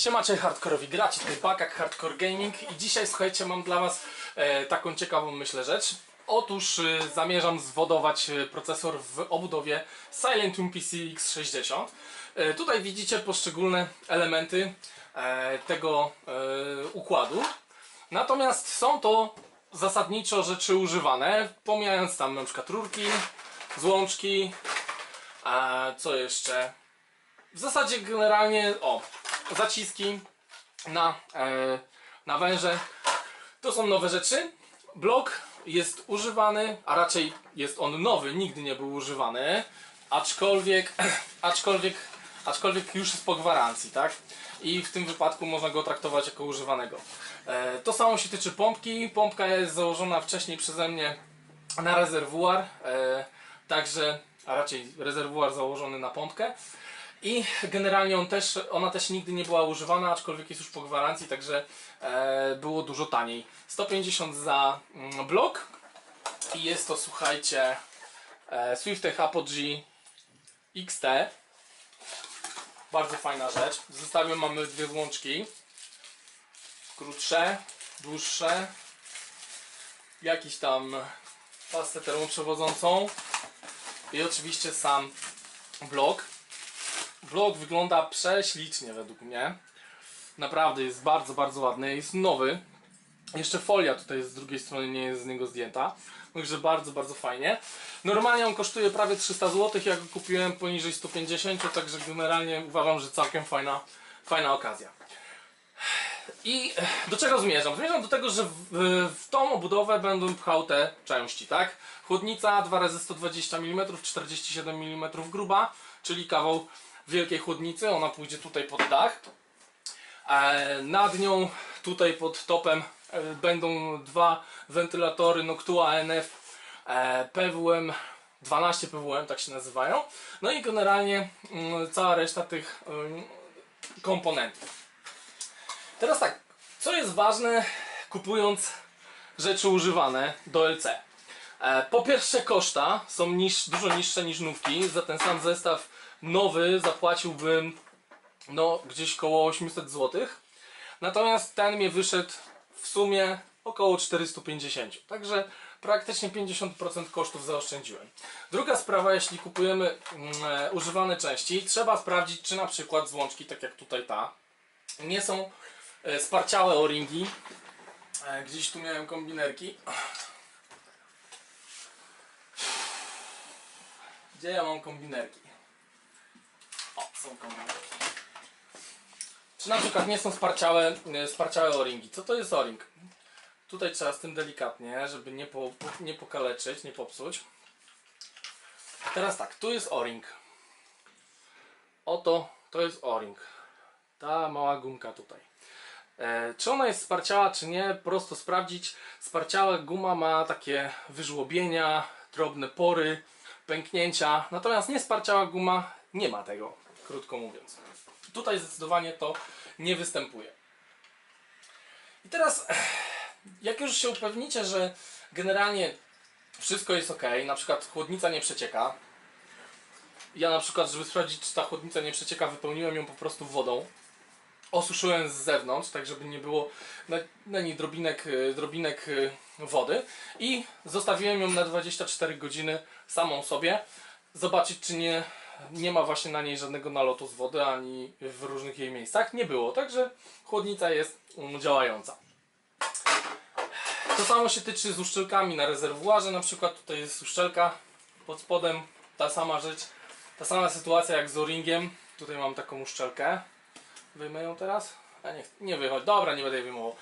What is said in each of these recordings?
Siemacie hardkorowi gracze, tutaj Bakak Hardcore Gaming i dzisiaj słuchajcie mam dla was e, taką ciekawą myślę rzecz. Otóż e, zamierzam zwodować e, procesor w obudowie Silentium PC X60. E, tutaj widzicie poszczególne elementy e, tego e, układu. Natomiast są to zasadniczo rzeczy używane, pomijając tam na przykład rurki, złączki, a co jeszcze? W zasadzie generalnie, o, zaciski na, e, na węże. To są nowe rzeczy. Blok jest używany, a raczej jest on nowy, nigdy nie był używany. Aczkolwiek, aczkolwiek, aczkolwiek już jest po gwarancji, tak? I w tym wypadku można go traktować jako używanego. E, to samo się tyczy pompki. Pompka jest założona wcześniej przeze mnie na rezerwuar. E, także, a raczej rezerwuar założony na pompkę. I generalnie on też, ona też nigdy nie była używana, aczkolwiek jest już po gwarancji, także e, było dużo taniej. 150 za mm, blok i jest to, słuchajcie, e, Swiftech Apogee XT. Bardzo fajna rzecz. W zestawie mamy dwie włączki. Krótsze, dłuższe. Jakiś tam pastę termoprzewodzącą. I oczywiście sam blok. Vlog wygląda prześlicznie według mnie. Naprawdę jest bardzo, bardzo ładny. Jest nowy. Jeszcze folia tutaj z drugiej strony nie jest z niego zdjęta. Także bardzo, bardzo fajnie. Normalnie on kosztuje prawie 300 zł. Ja go kupiłem poniżej 150, także generalnie uważam, że całkiem fajna, fajna okazja. I do czego zmierzam? Zmierzam do tego, że w, w tą obudowę będę pchał te części, tak? Chłodnica 2 razy 120 mm, 47 mm gruba, czyli kawał wielkiej chłodnicy, ona pójdzie tutaj pod dach. E, nad nią, tutaj pod topem e, będą dwa wentylatory Noctua NF e, PWM 12 PWM, tak się nazywają. No i generalnie mm, cała reszta tych mm, komponentów. Teraz tak, co jest ważne kupując rzeczy używane do LC? Po pierwsze koszta są niż, dużo niższe niż nówki, za ten sam zestaw nowy zapłaciłbym no gdzieś koło 800 zł. Natomiast ten mnie wyszedł w sumie około 450. Także praktycznie 50% kosztów zaoszczędziłem. Druga sprawa, jeśli kupujemy mm, e, używane części, trzeba sprawdzić, czy na przykład złączki, tak jak tutaj ta, nie są e, sparciałe o-ringi. E, gdzieś tu miałem kombinerki. Gdzie ja mam kombinerki? Są. Czy na przykład nie są sparciałe, e, sparciałe o-ringi? Co to jest o-ring? Tutaj trzeba z tym delikatnie, żeby nie, po, nie pokaleczyć, nie popsuć. Teraz tak, tu jest o-ring. Oto, to jest o-ring. Ta mała gumka tutaj. E, czy ona jest sparciała, czy nie, prosto sprawdzić. Sparciała guma ma takie wyżłobienia, drobne pory, pęknięcia. Natomiast niesparciała guma nie ma tego, krótko mówiąc. Tutaj zdecydowanie to nie występuje. I teraz, jak już się upewnicie, że generalnie wszystko jest ok, na przykład chłodnica nie przecieka. Ja na przykład, żeby sprawdzić, czy ta chłodnica nie przecieka, wypełniłem ją po prostu wodą. Osuszyłem z zewnątrz, tak żeby nie było na, na niej drobinek, y, drobinek y, wody. I zostawiłem ją na 24 godziny samą sobie. Zobaczyć, czy nie, nie ma właśnie na niej żadnego nalotu z wody, ani w różnych jej miejscach. Nie było, także chłodnica jest mm, działająca. To samo się tyczy z uszczelkami na rezerwuarze. Na przykład tutaj jest uszczelka pod spodem, ta sama rzecz, ta sama sytuacja jak z o-ringiem. Tutaj mam taką uszczelkę. Wyjmę ją teraz? A nie, nie wychodzi. Dobra, nie będę jej wyjmował.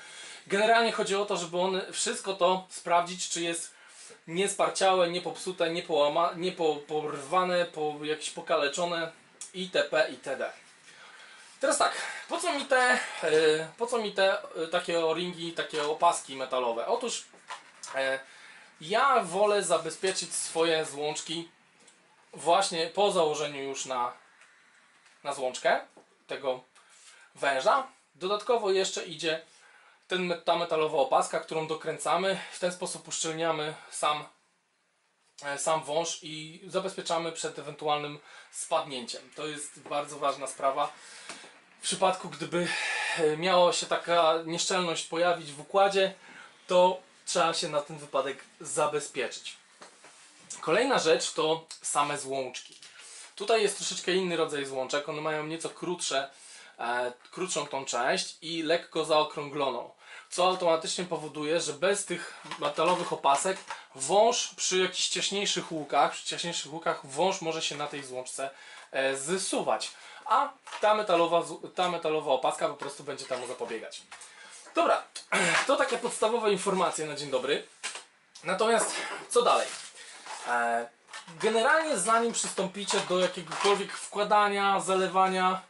Generalnie chodzi o to, żeby on wszystko to sprawdzić, czy jest niesparciałe, niepopsute, niepołama, nieporwane, po jakieś pokaleczone itp. itd. Teraz tak, po co mi te, yy, po co mi te yy, takie o-ringi, takie opaski metalowe? Otóż yy, ja wolę zabezpieczyć swoje złączki właśnie po założeniu już na, na złączkę tego węża. Dodatkowo jeszcze idzie ten, ta metalowa opaska, którą dokręcamy. W ten sposób uszczelniamy sam, e, sam wąż i zabezpieczamy przed ewentualnym spadnięciem. To jest bardzo ważna sprawa. w przypadku gdyby e, miała się taka nieszczelność pojawić w układzie, to trzeba się na ten wypadek zabezpieczyć. Kolejna rzecz to same złączki. Tutaj jest troszeczkę inny rodzaj złączek, one mają nieco krótsze, e, krótszą tą część i lekko zaokrągloną, co automatycznie powoduje, że bez tych metalowych opasek wąż przy jakichś ciaśniejszych łukach, przy ciaśniejszych łukach wąż może się na tej złączce e, zsuwać, a ta metalowa, ta metalowa opaska po prostu będzie temu zapobiegać. Dobra, to takie podstawowe informacje na dzień dobry. Natomiast co dalej? E, Generalnie zanim przystąpicie do jakiegokolwiek wkładania, zalewania,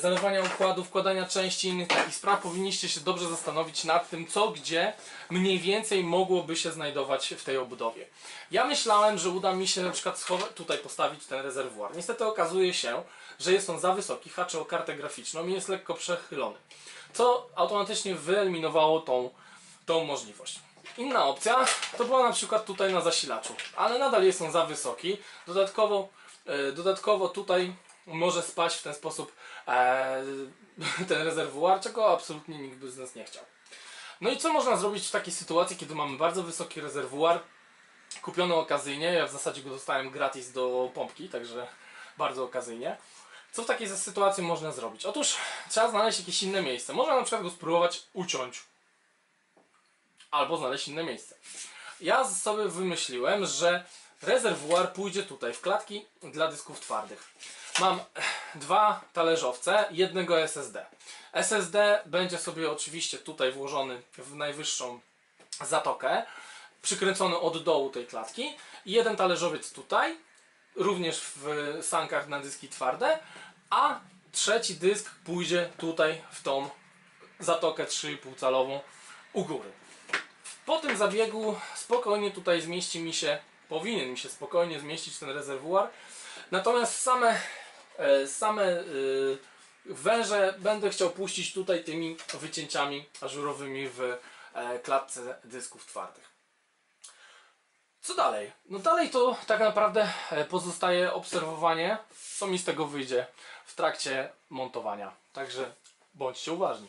zalewania układu, wkładania części i innych takich spraw, powinniście się dobrze zastanowić nad tym, co gdzie mniej więcej mogłoby się znajdować w tej obudowie. Ja myślałem, że uda mi się na przykład tutaj postawić ten rezerwuar. Niestety okazuje się, że jest on za wysoki, haczy o kartę graficzną i jest lekko przechylony, co automatycznie wyeliminowało tą, tą możliwość. Inna opcja to była na przykład tutaj na zasilaczu, ale nadal jest on za wysoki. Dodatkowo, e, dodatkowo tutaj może spaść w ten sposób e, ten rezerwuar, czego absolutnie nikt by z nas nie chciał. No i co można zrobić w takiej sytuacji, kiedy mamy bardzo wysoki rezerwuar, kupiony okazyjnie, ja w zasadzie go dostałem gratis do pompki, także bardzo okazyjnie. Co w takiej sytuacji można zrobić? Otóż trzeba znaleźć jakieś inne miejsce. Można na przykład go spróbować uciąć albo znaleźć inne miejsce. Ja sobie wymyśliłem, że rezerwuar pójdzie tutaj w klatki dla dysków twardych. Mam dwa talerzowce, jednego SSD. SSD będzie sobie oczywiście tutaj włożony w najwyższą zatokę, przykręcony od dołu tej klatki i jeden talerzowiec tutaj, również w sankach na dyski twarde, a trzeci dysk pójdzie tutaj w tą zatokę 3,5 calową u góry. Po tym zabiegu spokojnie tutaj zmieści mi się, powinien mi się spokojnie zmieścić ten rezerwuar. Natomiast same, e, same e, węże będę chciał puścić tutaj tymi wycięciami ażurowymi w e, klatce dysków twardych. Co dalej? No dalej to tak naprawdę pozostaje obserwowanie, co mi z tego wyjdzie w trakcie montowania. Także bądźcie uważni.